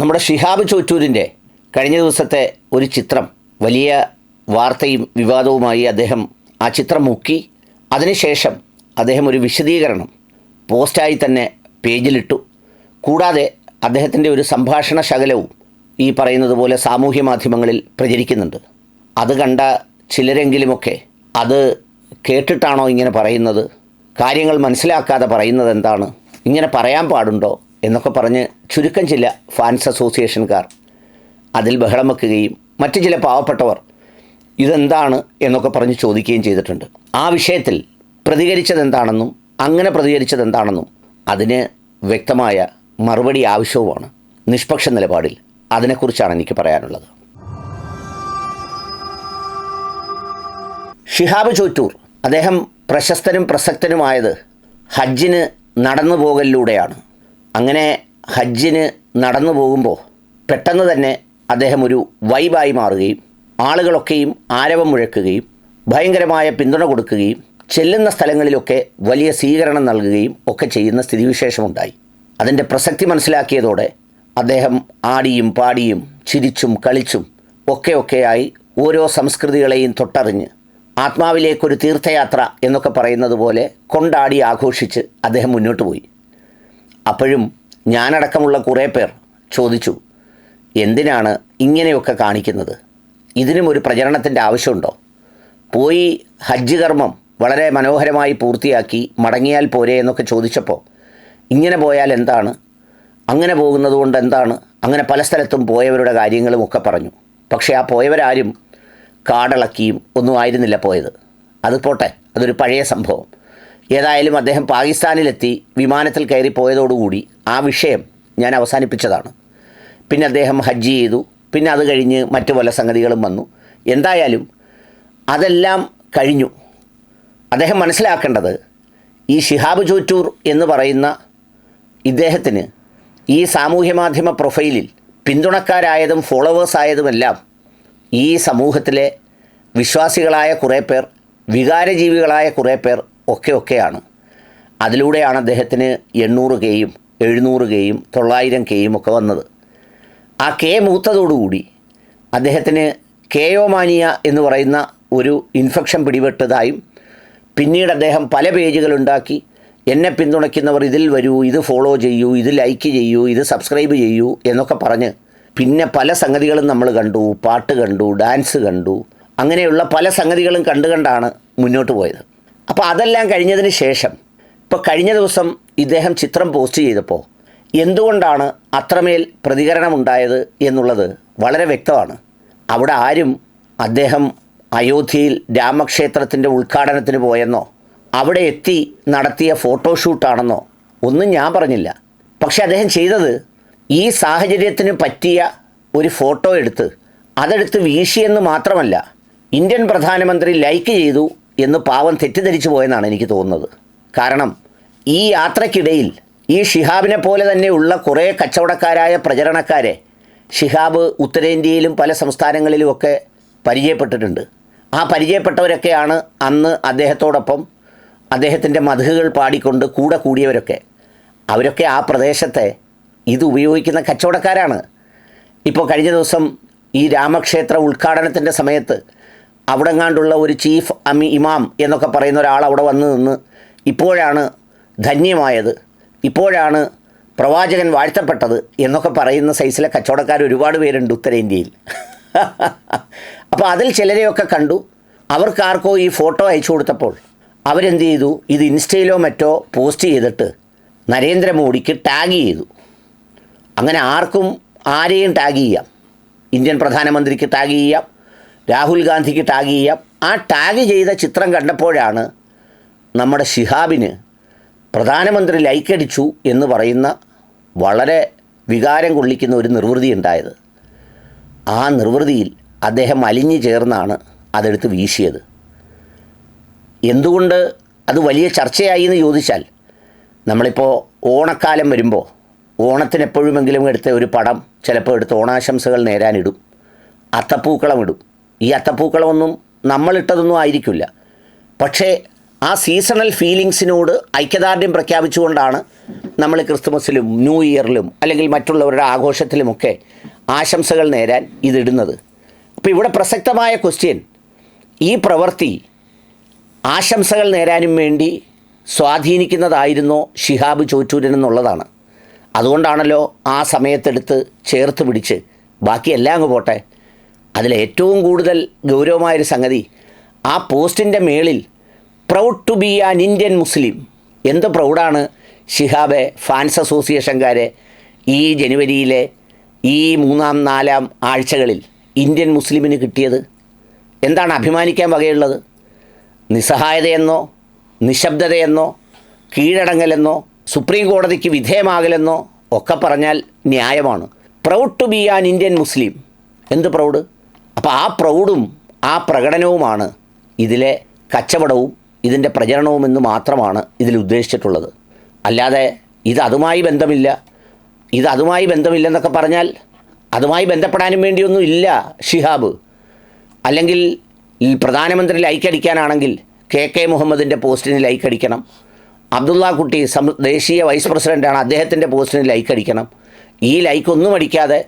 നമ്മുടെ ഷിഹാബ് ചോറ്റൂരിന്റെ കഴിഞ്ഞ ദിവസത്തെ ഒരു ചിത്രം വലിയ വാർത്തയും വിവാദവുമായി അദ്ദേഹം ആ ചിത്രം മുക്കി. അതിനുശേഷം അദ്ദേഹം ഒരു വിശദീകരണം പോസ്റ്റായി തന്നെ പേജിലിട്ടു. കൂടാതെ അദ്ദേഹത്തിന്റെ ഒരു സംഭാഷണ ശകലവും ഈ പറയുന്നത് പോലെ സാമൂഹ്യ മാധ്യമങ്ങളിൽ പ്രചരിക്കുന്നുണ്ട്. അത് കണ്ട ചിലരെങ്കിലുമൊക്കെ അത് കേട്ടിട്ടാണോ ഇങ്ങനെ പറയുന്നത്? കാര്യങ്ങൾ മനസ്സിലാക്കാതെ പറയുന്നത് എന്താണ്? ഇങ്ങനെ പറയാൻ പാടുണ്ടോ? എന്നൊക്കെ പറഞ്ഞ് ചുരുക്കം ചില ഫാൻസ് അസോസിയേഷൻകാർ അതിൽ ബഹളം വെക്കുകയും മറ്റു ചില പാവപ്പെട്ടവർ ഇതെന്താണ് എന്നൊക്കെ പറഞ്ഞ് ചോദിക്കുകയും ചെയ്തിട്ടുണ്ട്. ആ വിഷയത്തിൽ പ്രതികരിച്ചത് എന്താണെന്നും അങ്ങനെ പ്രതികരിച്ചത് എന്താണെന്നും അതിന് വ്യക്തമായ മറുപടി ആവശ്യവുമാണ്. നിഷ്പക്ഷ നിലപാടിൽ അതിനെക്കുറിച്ചാണ് എനിക്ക് പറയാനുള്ളത്. ഷിഹാബ് ചോറ്റൂർ അദ്ദേഹം പ്രശസ്തനും പ്രസക്തനുമായത് ഹജ്ജിന് നടന്നു പോകലിലൂടെയാണ് അങ്ങനെ ഹജ്ജിന് നടന്നു പോകുമ്പോൾ പെട്ടെന്ന് തന്നെ അദ്ദേഹം ഒരു വൈബായി മാറുകയും ആളുകളൊക്കെയും ആരവം മുഴക്കുകയും ഭയങ്കരമായ പിന്തുണ കൊടുക്കുകയും ചെല്ലുന്ന സ്ഥലങ്ങളിലൊക്കെ വലിയ സ്വീകരണം നൽകുകയും ഒക്കെ ചെയ്യുന്ന സ്ഥിതിവിശേഷമുണ്ടായി. അതിന്റെ പ്രസക്തി മനസ്സിലാക്കിയതോടെ അദ്ദേഹം ആടിയും പാടിയും ചിരിച്ചും കളിച്ചും ഒക്കെ ഒക്കെയായി ഓരോ സംസ്കൃതികളെയും തൊട്ടറിഞ്ഞ് ആത്മാവിലേക്കൊരു തീർത്ഥയാത്ര എന്നൊക്കെ പറയുന്നത് പോലെ കൊണ്ടാടി ആഘോഷിച്ച് അദ്ദേഹം മുന്നോട്ട് പോയി. അപ്പോഴും ഞാനടക്കമുള്ള കുറേ പേർ ചോദിച്ചു എന്തിനാണ് ഇങ്ങനെയൊക്കെ കാണിക്കുന്നത്? ഇതിനും ഒരു പ്രചരണത്തിന്റെ ആവശ്യമുണ്ടോ പോയി ഹജ്ജ് കർമ്മം വളരെ മനോഹരമായി പൂർത്തിയാക്കി മടങ്ങിയാൽ പോരെ എന്നൊക്കെ ചോദിച്ചപ്പോൾ ഇങ്ങനെ പോയാൽ എന്താണ്? അങ്ങനെ പോകുന്നത് കൊണ്ട് എന്താണ്? അങ്ങനെ പല സ്ഥലത്തും പോയവരുടെ കാര്യങ്ങളും ഒക്കെ പറഞ്ഞു. പക്ഷേ ആ പോയവരാരും കാടളക്കിയും ഒന്നും ആയിരുന്നില്ല പോയത്. അത് പോട്ടെ അതൊരു പഴയ സംഭവം. ഏതായാലും അദ്ദേഹം പാകിസ്ഥാനിലെത്തി വിമാനത്തിൽ കയറി പോയതോടുകൂടി ആ വിഷയം ഞാൻ അവസാനിപ്പിച്ചതാണ്. പിന്നെ അദ്ദേഹം ഹജ്ജ് ചെയ്തു. പിന്നെ അത് കഴിഞ്ഞ് മറ്റു പല സംഗതികളും വന്നു. എന്തായാലും അതെല്ലാം കഴിഞ്ഞു. അദ്ദേഹം മനസ്സിലാക്കേണ്ടത് ഈ ഷിഹാബ് ചോറ്റൂർ എന്ന് പറയുന്ന ഇദ്ദേഹത്തിന് ഈ സാമൂഹ്യ മാധ്യമ പ്രൊഫൈലിൽ പിന്തുണക്കാരായതും ഫോളോവേഴ്സ് ആയതുമെല്ലാം ഈ സമൂഹത്തിലെ വിശ്വാസികളായ കുറേ പേർ വികാരജീവികളായ കുറേ പേർ ഒക്കെ ഒക്കെയാണ്. അതിലൂടെയാണ് അദ്ദേഹത്തിന് എണ്ണൂറ് കെയും എഴുന്നൂറ് കെയും തൊള്ളായിരം കെയും ഒക്കെ വന്നത്. ആ കെ മൂത്തതോടുകൂടി അദ്ദേഹത്തിന് കെയോമാനിയ എന്ന് പറയുന്ന ഒരു ഇൻഫെക്ഷൻ പിടിപെട്ടതായും പിന്നീട് അദ്ദേഹം പല പേജുകൾ ഉണ്ടാക്കി. എന്നെ പിന്തുണയ്ക്കുന്നവർ ഇതിൽ വരൂ ഇത് ഫോളോ ചെയ്യൂ ഇത് ലൈക്ക് ചെയ്യൂ ഇത് സബ്സ്ക്രൈബ് ചെയ്യൂ എന്നൊക്കെ പറഞ്ഞ് പിന്നെ പല സംഗതികളും നമ്മൾ കണ്ടു പാട്ട് കണ്ടു ഡാൻസ് കണ്ടു. അങ്ങനെയുള്ള പല സംഗതികളും കണ്ടു കണ്ടാണ് മുന്നോട്ട് പോയത്. അപ്പോൾ അതെല്ലാം കഴിഞ്ഞതിന് ശേഷം ഇപ്പോൾ കഴിഞ്ഞ ദിവസം ഇദ്ദേഹം ചിത്രം പോസ്റ്റ് ചെയ്തപ്പോൾ എന്തുകൊണ്ടാണ് അത്രമേൽ പ്രതികരണമുണ്ടായത് എന്നുള്ളത് വളരെ വ്യക്തമാണ്. അവിടെ ആരും അദ്ദേഹം അയോധ്യയിൽ രാമക്ഷേത്രത്തിന്റെ ഉദ്ഘാടനത്തിന് പോയെന്നോ അവിടെ എത്തി നടത്തിയ ഫോട്ടോഷൂട്ടാണെന്നോ ഒന്നും ഞാൻ പറഞ്ഞില്ല. പക്ഷെ അദ്ദേഹം ചെയ്തത് ഈ സാഹചര്യത്തിന് പറ്റിയ ഒരു ഫോട്ടോ എടുത്ത് അതെടുത്ത് വീശിയെന്ന് മാത്രമല്ല ഇന്ത്യൻ പ്രധാനമന്ത്രി ലൈക്ക് ചെയ്തു എന്ന് പാവം തെറ്റിദ്ധരിച്ചു പോയെന്നാണ് എനിക്ക് തോന്നുന്നത്. കാരണം ഈ യാത്രക്കിടയിൽ ഈ ഷിഹാബിനെ പോലെ തന്നെയുള്ള കുറേ കച്ചവടക്കാരായ പ്രചരണക്കാരെ ഷിഹാബ് ഉത്തരേന്ത്യയിലും പല സംസ്ഥാനങ്ങളിലുമൊക്കെ പരിചയപ്പെട്ടിട്ടുണ്ട്. ആ പരിചയപ്പെട്ടവരൊക്കെയാണ് അന്ന് അദ്ദേഹത്തോടൊപ്പം അദ്ദേഹത്തിന്റെ മധുകൾ പാടിക്കൊണ്ട് കൂടെ കൂടിയവരൊക്കെ. അവരൊക്കെ ആ പ്രദേശത്തെ ഇത് ഉപയോഗിക്കുന്ന കച്ചവടക്കാരാണ്. ഇപ്പോൾ കഴിഞ്ഞ ദിവസം ഈ രാമക്ഷേത്ര ഉദ്ഘാടനത്തിന്റെ സമയത്ത് അവിടെങ്ങാണ്ടുള്ള ഒരു ചീഫ് അമി ഇമാം എന്നൊക്കെ പറയുന്ന ഒരാൾ അവിടെ വന്ന് നിന്ന് ഇപ്പോഴാണ് ധന്യമായത്. ഇപ്പോഴാണ് പ്രവാചകൻ വാഴ്ത്തപ്പെട്ടത് എന്നൊക്കെ പറയുന്ന സൈസിലെ കച്ചവടക്കാർ ഒരുപാട് പേരുണ്ട് ഉത്തരേന്ത്യയിൽ. അപ്പോൾ അതിൽ ചിലരെയൊക്കെ കണ്ടു. അവർക്കാർക്കോ ഈ ഫോട്ടോ അയച്ചു കൊടുത്തപ്പോൾ അവരെന്ത് ചെയ്തു? ഇത് ഇൻസ്റ്റയിലോ മറ്റോ പോസ്റ്റ് ചെയ്തിട്ട് നരേന്ദ്രമോദിക്ക് ടാഗ് ചെയ്തു. അങ്ങനെ ആർക്കും ആരെയും ടാഗ് ചെയ്യാം. ഇന്ത്യൻ പ്രധാനമന്ത്രിക്ക് ടാഗ് ചെയ്യാം. രാഹുൽ ഗാന്ധിക്ക് ടാഗ് ചെയ്യാം. ആ ടാഗ് ചെയ്ത ചിത്രം കണ്ടപ്പോഴാണ് നമ്മുടെ ഷിഹാബിന് പ്രധാനമന്ത്രി ലൈക്കടിച്ചു എന്ന് പറയുന്ന വളരെ വികാരം കൊള്ളിക്കുന്ന ഒരു നിർവൃതി ഉണ്ടായത്. ആ നിർവൃതിയിൽ അദ്ദേഹം അലിഞ്ഞു ചേർന്നാണ് അതെടുത്ത് വീശിയത്. എന്തുകൊണ്ട് അത് വലിയ ചർച്ചയായി എന്ന് ചോദിച്ചാൽ നമ്മളിപ്പോൾ ഓണക്കാലം വരുമ്പോൾ ഓണത്തിന് എപ്പോഴുമെങ്കിലും എടുത്ത ഒരു പടം ചിലപ്പോൾ എടുത്ത് ഓണാശംസകൾ നേരാനിടും അത്തപ്പൂക്കളം ഇടും. ഈ അത്തപ്പൂക്കളമൊന്നും നമ്മളിട്ടതൊന്നും ആയിരിക്കില്ല. പക്ഷേ ആ സീസണൽ ഫീലിങ്സിനോട് ഐക്യദാർഢ്യം പ്രഖ്യാപിച്ചുകൊണ്ടാണ് നമ്മൾ ക്രിസ്തുമസിലും ന്യൂ ഇയറിലും അല്ലെങ്കിൽ മറ്റുള്ളവരുടെ ആഘോഷത്തിലുമൊക്കെ ആശംസകൾ നേരാൻ ഇതിടുന്നത്. അപ്പോൾ ഇവിടെ പ്രസക്തമായ ക്വസ്റ്റ്യൻ ഈ പ്രവൃത്തി ആശംസകൾ നേരാനും വേണ്ടി സ്വാധീനിക്കുന്നതായിരുന്നോ ഷിഹാബ് ചോറ്റൂരൻ എന്നുള്ളതാണ് അതുകൊണ്ടാണല്ലോ ആ സമയത്തെടുത്ത് ചേർത്ത് പിടിച്ച് ബാക്കി എല്ലാം അങ്ങ് പോട്ടെ. അതിൽ ഏറ്റവും കൂടുതൽ ഗൗരവമായൊരു സംഗതി ആ പോസ്റ്റിന്റെ മേളിൽ proud to be an Indian Muslim എന്ത് പ്രൗഡാണ് ഷിഹാബെ ഫാൻസ് അസോസിയേഷൻകാരെ ഈ ജനുവരിയിലെ ഈ മൂന്നാം നാലാം ആഴ്ചകളിൽ ഇന്ത്യൻ മുസ്ലിമിന് കിട്ടിയത്? എന്താണ് അഭിമാനിക്കാൻ വകയുള്ളത്? നിസ്സഹായതയെന്നോ നിശബ്ദതയെന്നോ കീഴടങ്ങലെന്നോ സുപ്രീം കോടതിക്ക് വിധേയമാകലെന്നോ ഒക്കെ പറഞ്ഞാൽ ന്യായമാണ്. Proud to be an Indian Muslim എന്ത് പ്രൗഡ്? അപ്പോൾ ആ പ്രൗഢും ആ പ്രകടനവുമാണ് ഇതിലെ കച്ചവടവും ഇതിന്റെ പ്രചരണവും എന്ന് മാത്രമാണ് ഇതിൽ ഉദ്ദേശിച്ചിട്ടുള്ളത്. അല്ലാതെ ഇത് അതുമായി ബന്ധമില്ല. ഇത് അതുമായി ബന്ധമില്ലെന്നൊക്കെ പറഞ്ഞാൽ അതുമായി ബന്ധപ്പെടാനും വേണ്ടിയൊന്നും ഇല്ല ഷിഹാബ്. അല്ലെങ്കിൽ പ്രധാനമന്ത്രി ലൈക്ക് അടിക്കാനാണെങ്കിൽ കെ കെ മുഹമ്മദിന്റെ പോസ്റ്റിന് ലൈക്ക് അടിക്കണം അബ്ദുള്ള കുട്ടി സം ദേശീയ വൈസ് പ്രസിഡന്റാണ് അദ്ദേഹത്തിന്റെ പോസ്റ്റിന് ലൈക്ക് അടിക്കണം ഈ ലൈക്ക് ഒന്നും അടിക്കാതെ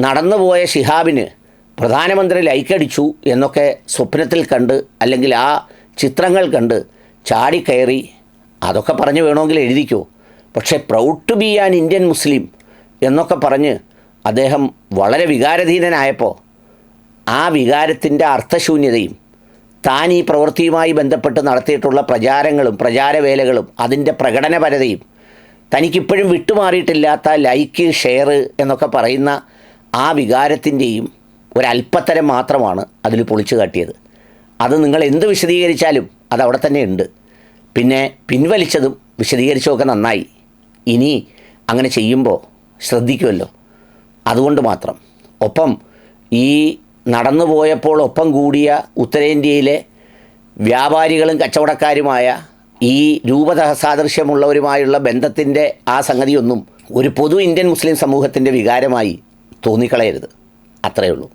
നടന്നുപോയ ഷിഹാബിന് പ്രധാനമന്ത്രി ലൈക്കടിച്ചു എന്നൊക്കെ സ്വപ്നത്തിൽ കണ്ട് അല്ലെങ്കിൽ ആ ചിത്രങ്ങൾ കണ്ട് ചാടിക്കയറി അതൊക്കെ പറഞ്ഞ് വേണമെങ്കിൽ എഴുതിക്കോ. പക്ഷേ proud to be an Indian Muslim എന്നൊക്കെ പറഞ്ഞ് അദ്ദേഹം വളരെ വികാരധീനനായപ്പോൾ ആ വികാരത്തിന്റെ അർത്ഥശൂന്യതയും താൻ ഈ പ്രവൃത്തിയുമായി ബന്ധപ്പെട്ട് നടത്തിയിട്ടുള്ള പ്രചാരങ്ങളും പ്രചാരവേലകളും അതിന്റെ പ്രകടനപരതയും തനിക്കിപ്പോഴും വിട്ടുമാറിയിട്ടില്ലാത്ത ലൈക്ക് ഷെയർ എന്നൊക്കെ പറയുന്ന ആ വികാരത്തിന്റെയും ഒരല്പത്തരം മാത്രമാണ് അതിൽ പൊളിച്ചു കാട്ടിയത്. അത് നിങ്ങൾ എന്ത് വിശദീകരിച്ചാലും അത് അവിടെ തന്നെ ഉണ്ട്. പിന്നെ പിൻവലിച്ചതും വിശദീകരിച്ചതൊക്കെ നന്നായി. ഇനി അങ്ങനെ ചെയ്യുമ്പോൾ ശ്രദ്ധിക്കുമല്ലോ. അതുകൊണ്ട് മാത്രം. ഒപ്പം ഈ നടന്നു പോയപ്പോൾ ഒപ്പം കൂടിയ ഉത്തരേന്ത്യയിലെ വ്യാപാരികളും കച്ചവടക്കാരുമായ ഈ രൂപസാദൃശ്യമുള്ളവരുമായുള്ള ബന്ധത്തിന്റെ ആ സംഗതിയൊന്നും ഒരു പൊതു ഇന്ത്യൻ മുസ്ലിം സമൂഹത്തിന്റെ വികാരമായി തോന്നിക്കളയരുത്. അത്രയേ ഉള്ളൂ.